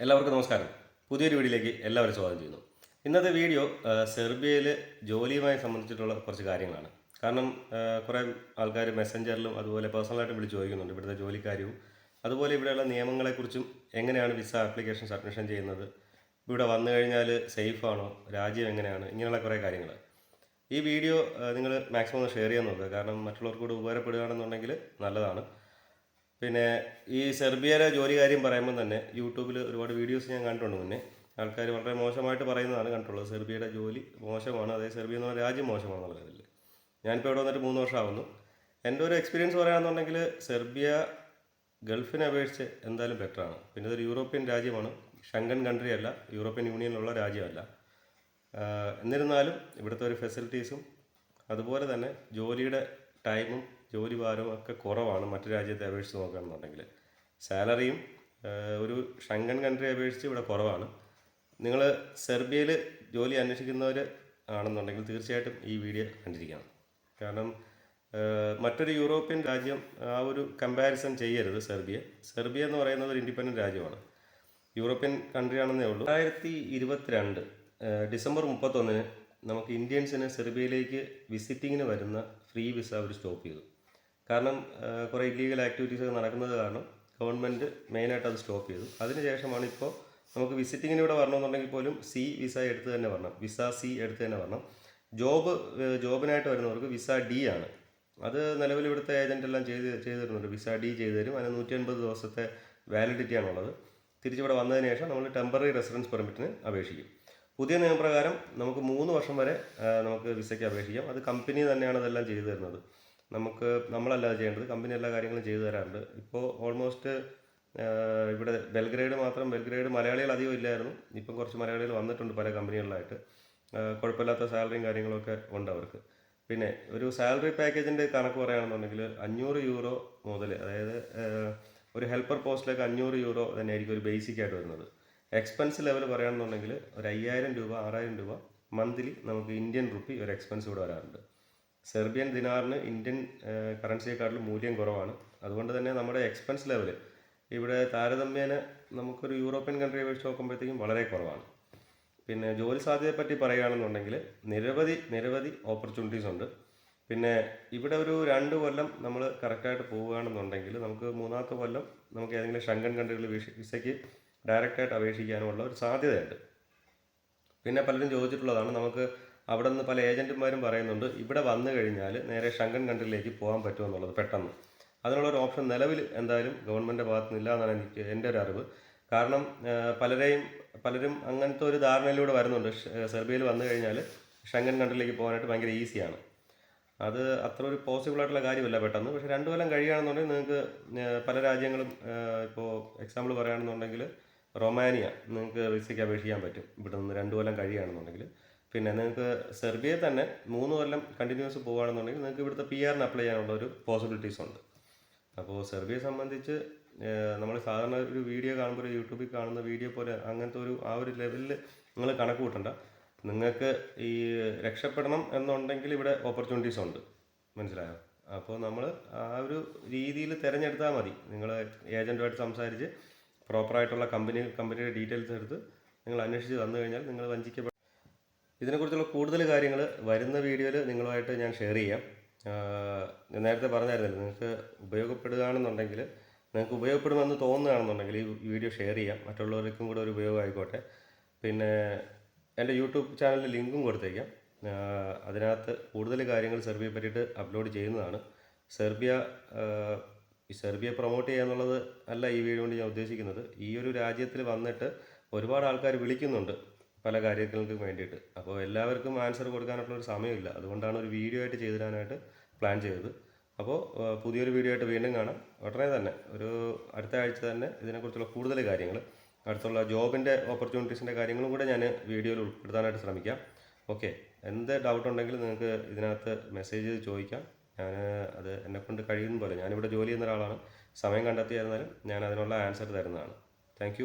എല്ലാവർക്കും നമസ്കാരം. പുതിയൊരു വീഡിയോയിലേക്ക് എല്ലാവരും സ്വാഗതം ചെയ്യുന്നു. ഇന്നത്തെ വീഡിയോ സെർബിയയിൽ ജോലിയുമായി സംബന്ധിച്ചിട്ടുള്ള കുറച്ച് കാര്യങ്ങളാണ്. കാരണം കുറേ ആൾക്കാർ മെസ്സഞ്ചറിലും അതുപോലെ പേഴ്സണലായിട്ട് വിളിച്ച് ചോദിക്കുന്നുണ്ട് ഇവിടുത്തെ ജോലിക്കാര്യവും അതുപോലെ ഇവിടെയുള്ള നിയമങ്ങളെക്കുറിച്ചും എങ്ങനെയാണ് വിസ ആപ്ലിക്കേഷൻ സബ്മിഷൻ ചെയ്യുന്നത്? ഇവിടെ വന്നു കഴിഞ്ഞാൽ സേഫാണോ? രാജ്യം എങ്ങനെയാണ്? ഇങ്ങനെയുള്ള കുറേ കാര്യങ്ങൾ ഈ വീഡിയോ നിങ്ങൾ മാക്സിമം ഒന്ന് ഷെയർ ചെയ്യാൻ നോക്കുക. കാരണം മറ്റുള്ളവർക്കൂടെ കൂടി ഉപകാരപ്പെടുകയാണെന്നുണ്ടെങ്കിൽ നല്ലതാണ്. പിന്നെ ഈ സെർബിയയിലെ ജോലി കാര്യം പറയുമ്പോൾ തന്നെ യൂട്യൂബിൽ ഒരുപാട് വീഡിയോസ് ഞാൻ കണ്ടിട്ടുണ്ട് മുന്നേ. ആൾക്കാർ വളരെ മോശമായിട്ട് പറയുന്നതാണ് കണ്ടിട്ടുള്ളത്. സെർബിയയുടെ ജോലി മോശമാണ്. അതേ സെർബിയ എന്ന് രാജ്യം മോശമാണെന്നുള്ള കാര്യത്തിൽ ഞാനിപ്പോൾ ഇവിടെ വന്നിട്ട് മൂന്ന് വർഷമാവുന്നു. എന്റെ ഒരു എക്സ്പീരിയൻസ് പറയുകയാണെന്നുണ്ടെങ്കിൽ സെർബിയ ഗൾഫിനെ അപേക്ഷിച്ച് എന്തായാലും ബെറ്ററാണ് പിന്നെ ഇതൊരു യൂറോപ്യൻ രാജ്യമാണ്. ഷങ്കൻ കൺട്രി അല്ല. യൂറോപ്യൻ യൂണിയനിലുള്ള രാജ്യമല്ല. എന്നിരുന്നാലും ഇവിടുത്തെ ഒരു ഫെസിലിറ്റീസും അതുപോലെ തന്നെ ജോലിയുടെ ടൈമും ജോലി ഭാരവും ഒക്കെ കുറവാണ് മറ്റു രാജ്യത്തെ അപേക്ഷിച്ച് നോക്കുകയാണെന്നുണ്ടെങ്കിൽ. സാലറിയും ഒരു ഷങ്കൻ കൺട്രി അപേക്ഷിച്ച് ഇവിടെ കുറവാണ്. നിങ്ങൾ സെർബിയയിൽ ജോലി അന്വേഷിക്കുന്നവർ ആണെന്നുണ്ടെങ്കിൽ തീർച്ചയായിട്ടും ഈ വീഡിയോ കണ്ടിരിക്കണം. കാരണം മറ്റൊരു യൂറോപ്യൻ രാജ്യം ആ ഒരു കമ്പാരിസൺ ചെയ്യരുത് സെർബിയ. സെർബിയ എന്ന് പറയുന്നത് ഒരു ഇൻഡിപെൻഡന്റ് രാജ്യമാണ്. യൂറോപ്യൻ കൺട്രി ആണെന്നേ ഉള്ളൂ. രണ്ടായിരത്തി ഇരുപത്തിരണ്ട് ഡിസംബർ മുപ്പത്തൊന്നിന് നമുക്ക് ഇന്ത്യൻസിന് സെർബിയയിലേക്ക് വിസിറ്റിങ്ങിന് വരുന്ന ഫ്രീ വിസ അവർ സ്റ്റോപ്പ് ചെയ്തു. കാരണം കുറേ ഇല്ലീഗൽ ആക്ടിവിറ്റീസ് ഒക്കെ നടക്കുന്നത് കാരണം ഗവൺമെന്റ് മെയിനായിട്ട് അത് സ്റ്റോപ്പ് ചെയ്തു. അതിനുശേഷമാണ് ഇപ്പോൾ നമുക്ക് വിസിറ്റിങ്ങിന് ഇവിടെ വരണമെന്നുണ്ടെങ്കിൽ പോലും സി വിസ എടുത്ത് തന്നെ വരണം. വിസ സി എടുത്ത് തന്നെ വരണം. ജോബ് ജോബിനായിട്ട് വരുന്നവർക്ക് വിസ ഡി ആണ്. അത് നിലവിൽ ഇവിടുത്തെ ഏജന്റ് എല്ലാം ചെയ്ത് ചെയ്ത് തരുന്നുണ്ട് വിസ ഡി ചെയ്ത് തരും. അതിന് നൂറ്റി അൻപത് ദിവസത്തെ വാലിഡിറ്റി ആണുള്ളത് തിരിച്ചിവിടെ വന്നതിന് ശേഷം നമ്മൾ ടെമ്പററി റെസിഡൻസ് പെർമിറ്റിന് അപേക്ഷിക്കും. പുതിയ നിയമപ്രകാരം നമുക്ക് മൂന്ന് വർഷം വരെ നമുക്ക് വിസയ്ക്ക് അപേക്ഷിക്കാം. അത് കമ്പനി തന്നെയാണ് അതെല്ലാം ചെയ്തു തരുന്നത്. നമുക്ക് നമ്മളല്ല അത് ചെയ്യേണ്ടത് കമ്പനി എല്ലാ കാര്യങ്ങളും ചെയ്തു തരാറുണ്ട്. ഇപ്പോൾ ഓൾമോസ്റ്റ് ഇവിടെ ബെൽഗ്രേഡ് മാത്രം ബെൽഗ്രേഡ് മലയാളികൾ അധികം ഇല്ലായിരുന്നു. ഇപ്പം കുറച്ച് മലയാളികൾ വന്നിട്ടുണ്ട് പല കമ്പനികളിലായിട്ട് കുഴപ്പമില്ലാത്ത സാലറിയും കാര്യങ്ങളൊക്കെ ഉണ്ട് അവർക്ക്. പിന്നെ ഒരു സാലറി പാക്കേജിന്റെ കണക്ക് പറയുകയാണെന്നുണ്ടെങ്കിൽ അഞ്ഞൂറ് യൂറോ മുതൽ അതായത് ഒരു ഹെൽപ്പർ പോസ്റ്റിലേക്ക് അഞ്ഞൂറ് യൂറോ തന്നെയായിരിക്കും ഒരു ബേസിക് ആയിട്ട് വരുന്നത്. എക്സ്പെൻസ് ലെവൽ പറയുകയാണെന്നുണ്ടെങ്കിൽ ഒരു അയ്യായിരം രൂപ ആറായിരം രൂപ മന്ത്ലി നമുക്ക് ഇന്ത്യൻ റുപ്പി ഒരു എക്സ്പെൻസ് ഇവിടെ വരാറുണ്ട്. സെർബിയൻ ദിനാറിന് ഇന്ത്യൻ കറൻസിയെക്കാട്ടിലും മൂല്യം കുറവാണ്. അതുകൊണ്ട് തന്നെ നമ്മുടെ എക്സ്പെൻസ് ലെവൽ ഇവിടെ താരതമ്യേന നമുക്കൊരു യൂറോപ്യൻ കൺട്രിയെ വെച്ച് നോക്കുമ്പോഴത്തേക്കും വളരെ കുറവാണ്. പിന്നെ ജോലി സാധ്യതയെപ്പറ്റി പറയുകയാണെന്നുണ്ടെങ്കിൽ നിരവധി നിരവധി ഓപ്പർച്യൂണിറ്റീസ് ഉണ്ട്. പിന്നെ ഇവിടെ ഒരു രണ്ട് കൊല്ലം നമ്മൾ കറക്റ്റായിട്ട് പോവുകയാണെന്നുണ്ടെങ്കിൽ നമുക്ക് മൂന്നാമത്തെ കൊല്ലം നമുക്ക് ഏതെങ്കിലും ഷങ്കൻ കൺട്രികളിൽ വിസയ്ക്ക് ഡയറക്റ്റായിട്ട് അപേക്ഷിക്കാനുള്ള ഒരു സാധ്യതയുണ്ട്. പിന്നെ പലരും ചോദിച്ചിട്ടുള്ളതാണ് നമുക്ക് അവിടെ നിന്ന് പല ഏജന്റുമാരും പറയുന്നുണ്ട് ഇവിടെ വന്നു കഴിഞ്ഞാൽ നേരെ ഷങ്കൻ കൺട്രിയിലേക്ക് പോകാൻ പറ്റുമെന്നുള്ളത് പെട്ടെന്ന്. അതിനുള്ള ഒരു ഓപ്ഷൻ നിലവിൽ എന്തായാലും ഗവൺമെന്റിന്റെ ഭാഗത്തു നിന്നില്ല എന്നാണ് എനിക്ക് എന്റെ ഒരു അറിവ്. കാരണം പലരെയും പലരും അങ്ങനത്തെ ഒരു ധാരണയിലൂടെ വരുന്നുണ്ട്. സെർബിയയിൽ വന്നു കഴിഞ്ഞാൽ ഷെങ്കൻ കൺട്രിയിലേക്ക് പോകാനായിട്ട് ഭയങ്കര ഈസിയാണ്. അത് അത്ര ഒരു പോസിബിൾ ആയിട്ടുള്ള കാര്യമല്ല പെട്ടെന്ന്. പക്ഷേ രണ്ടു കൊല്ലം കഴിയുകയാണെന്നുണ്ടെങ്കിൽ നിങ്ങൾക്ക് പല രാജ്യങ്ങളും ഇപ്പോൾ എക്സാമ്പിൾ പറയുകയാണെന്നുണ്ടെങ്കിൽ റൊമാനിയ നിങ്ങൾക്ക് വിസയ്ക്ക് അപേക്ഷിക്കാൻ പറ്റും. ഇവിടെ നിന്ന് രണ്ടു കൊല്ലം കഴിയുകയാണെന്നുണ്ടെങ്കിൽ. പിന്നെ നിങ്ങൾക്ക് സെർബിയ തന്നെ മൂന്ന് കൊല്ലം കണ്ടിന്യൂസ് പോകുകയാണെന്നുണ്ടെങ്കിൽ നിങ്ങൾക്ക് ഇവിടുത്തെ പി ആറിന് അപ്ലൈ ചെയ്യാനുള്ള ഒരു പോസിബിലിറ്റീസ് ഉണ്ട്. അപ്പോൾ സെർബിയെ സംബന്ധിച്ച് നമ്മൾ സാധാരണ ഒരു വീഡിയോ കാണുമ്പോൾ ഒരു യൂട്യൂബിൽ കാണുന്ന വീഡിയോ പോലെ അങ്ങനത്തെ ഒരു ആ ഒരു ലെവലിൽ നിങ്ങൾ കണക്ക് കൂട്ടണ്ട. നിങ്ങൾക്ക് ഈ രക്ഷപ്പെടണം എന്നുണ്ടെങ്കിൽ ഇവിടെ ഓപ്പർച്യൂണിറ്റീസ് ഉണ്ട്. മനസ്സിലായോ? അപ്പോൾ നമ്മൾ ആ ഒരു രീതിയിൽ തിരഞ്ഞെടുത്താൽ മതി. നിങ്ങൾ ഏജന്റുമായിട്ട് സംസാരിച്ച് പ്രോപ്പറായിട്ടുള്ള കമ്പനി കമ്പനിയുടെ ഡീറ്റെയിൽസ് എടുത്ത് നിങ്ങൾ അന്വേഷിച്ച് വന്നു കഴിഞ്ഞാൽ നിങ്ങൾ വഞ്ചിക്കപ്പെടും. ഇതിനെക്കുറിച്ചുള്ള കൂടുതൽ കാര്യങ്ങൾ വരുന്ന വീഡിയോയിൽ നിങ്ങളുമായിട്ട് ഞാൻ ഷെയർ ചെയ്യാം. ഞാൻ നേരത്തെ പറഞ്ഞായിരുന്നല്ലോ നിങ്ങൾക്ക് ഉപയോഗപ്പെടുകയാണെന്നുണ്ടെങ്കിൽ നിങ്ങൾക്ക് ഉപയോഗപ്പെടുമെന്ന് തോന്നുകയാണെന്നുണ്ടെങ്കിൽ ഈ വീഡിയോ ഷെയർ ചെയ്യാം. മറ്റുള്ളവർക്കും കൂടെ ഒരു ഉപയോഗമായിക്കോട്ടെ. പിന്നെ എന്റെ യൂട്യൂബ് ചാനലിൽ ലിങ്കും കൊടുത്തേക്കാം. അതിനകത്ത് കൂടുതൽ കാര്യങ്ങൾ സെർബിയെ പറ്റിയിട്ട് അപ്ലോഡ് ചെയ്യുന്നതാണ്. സെർബിയ ഈ സെർബിയ പ്രൊമോട്ട് ചെയ്യുക എന്നുള്ളത് അല്ല ഈ വീഡിയോ കൊണ്ട് ഞാൻ ഉദ്ദേശിക്കുന്നത്. ഈ ഒരു രാജ്യത്തിൽ വന്നിട്ട് ഒരുപാട് ആൾക്കാർ വിളിക്കുന്നുണ്ട്. പല കാര്യങ്ങൾക്ക് വേണ്ടിയിട്ട്. അപ്പോൾ എല്ലാവർക്കും ആൻസർ കൊടുക്കാനുള്ള ഒരു സമയമില്ല. അതുകൊണ്ടാണ് ഒരു വീഡിയോ ആയിട്ട് ചെയ്തു തരാനായിട്ട് പ്ലാൻ ചെയ്തത് അപ്പോൾ പുതിയൊരു വീഡിയോ ആയിട്ട് വീണ്ടും കാണാം. ഉടനെ തന്നെ ഒരു അടുത്ത ആഴ്ച തന്നെ ഇതിനെക്കുറിച്ചുള്ള കൂടുതൽ കാര്യങ്ങൾ അടുത്തുള്ള ജോബിന്റെ ഓപ്പർച്യൂണിറ്റീസിന്റെ കാര്യങ്ങളും കൂടെ ഞാൻ വീഡിയോയിൽ ഉൾപ്പെടുത്താനായിട്ട് ശ്രമിക്കാം. ഓക്കെ എന്ത് ഡൗട്ട് ഉണ്ടെങ്കിലും നിങ്ങൾക്ക് ഇതിനകത്ത് മെസ്സേജ് ചെയ്ത് ചോദിക്കാം. ഞാൻ അത് എന്നെക്കൊണ്ട് കഴിയുന്ന പോലെ ഞാനിവിടെ ജോലി ചെയ്യുന്ന ഒരാളാണ്. സമയം കണ്ടെത്തിയായിരുന്നാലും ഞാൻ അതിനുള്ള ആൻസർ തരുന്നതാണ്. താങ്ക്